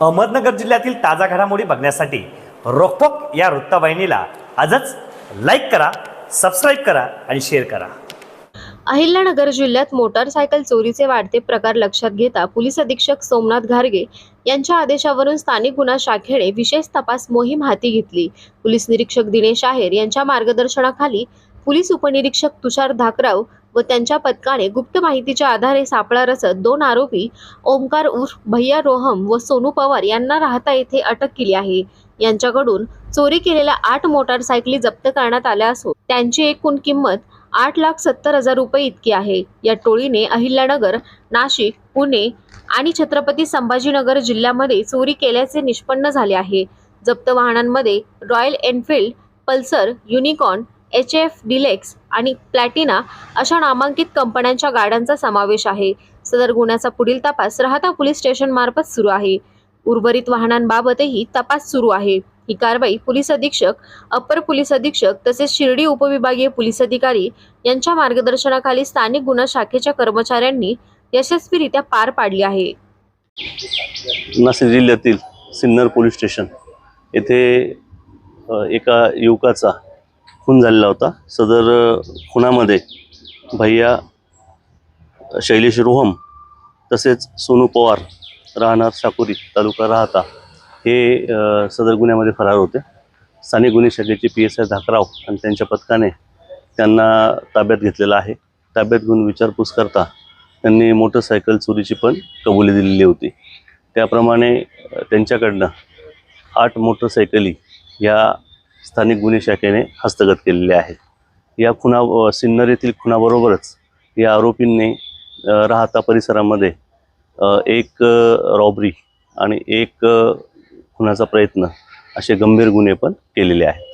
अहमदनगर जिल्ह्यातील ताजा घडामोडी बघण्यासाठी रोखोक या वृत्तवाहिनीला आजच लाईक करा सबस्क्राईब करा आणि शेअर करा. अहिल्यानगर जिल्ह्यात मोटारसायकल चोरीचे वाढते प्रकार लक्षात घेता पोलीस अधीक्षक सोमनाथ घारगे यांच्या आदेशावरून स्थानिक गुन्हा शाखेने विशेष तपास मोहीम हाती घेतली. पोलीस निरीक्षक दिनेश आहेर यांच्या मार्गदर्शनाखाली पोलीस उपनिरीक्षक तुषार धाकराव व त्यांच्या पथकाने गुप्त माहितीच्या आधारे सापळा रचत दोन आरोपी ओमकार उर्फ भैया रोहम व सोनू पवार यांना राहता येथे अटक केली आहे. यांच्याकडून चोरी केलेल्या आठ मोटारसायकली जप्त करण्यात आल्या असून त्यांची एकूण किंमत आठ लाख सत्तर हजार रुपये इतकी आहे. या टोळीने अहिल्यानगर नाशिक पुणे आणि छत्रपती संभाजीनगर जिल्ह्यामध्ये चोरी केल्याचे निष्पन्न झाले आहे. जप्त वाहनांमध्ये Royal Enfield Pulsar Unicorn H F Deluxe आणि प्लॅटिना अशा नामांकित कंपन्यांच्या गाड्यांचा समावेश आहे. सदर गुन्ह्याचा पुढील तपास राहता पोलीस स्टेशन मार्फत सुरू आहे. उर्वरित वाहनांबाबतही तपास सुरू आहे. ही कारवाई पोलीस अधीक्षक अपर पोलीस अधीक्षक तसेच शिर्डी उपविभागीय पोलीस अधिकारी यांच्या मार्गदर्शनाखाली स्थानिक गुन्हा शाखेच्या कर्मचाऱ्यांनी यशस्वीरित्या पार पाडली आहे. नाशिक जिल्ह्यातील सिन्नर पोलीस स्टेशन येथे एका युवकाचा खून झालेला होता. सदर खुनामध्ये भैया शैलेश रोहम तसेच सोनू पवार राहणार साकुरी तालुका राहता. हे सदर गुन्ह्यामध्ये फरार होते. स्थानिक गुन्हे शाखेचे पी एस आय धाकराव आणि त्यांच्या पथकाने त्यांना ताब्यात घेतलेला आहे. ताब्यात घेऊन विचारपूस करता त्यांनी मोटरसायकल चोरीची पण कबुली दिलेली होती. त्याप्रमाणे त्यांच्याकडनं आठ मोटरसायकली या स्थानिक गुन्हे शाखेने हस्तगत केलेले आहेत. या खुना सिन्नर येथील खुनाबरोबरच या आरोपींनी राहता परिसरामध्ये एक रॉबरी आणि एक खुनाचा प्रयत्न असे गंभीर गुन्हे पण केलेले आहेत.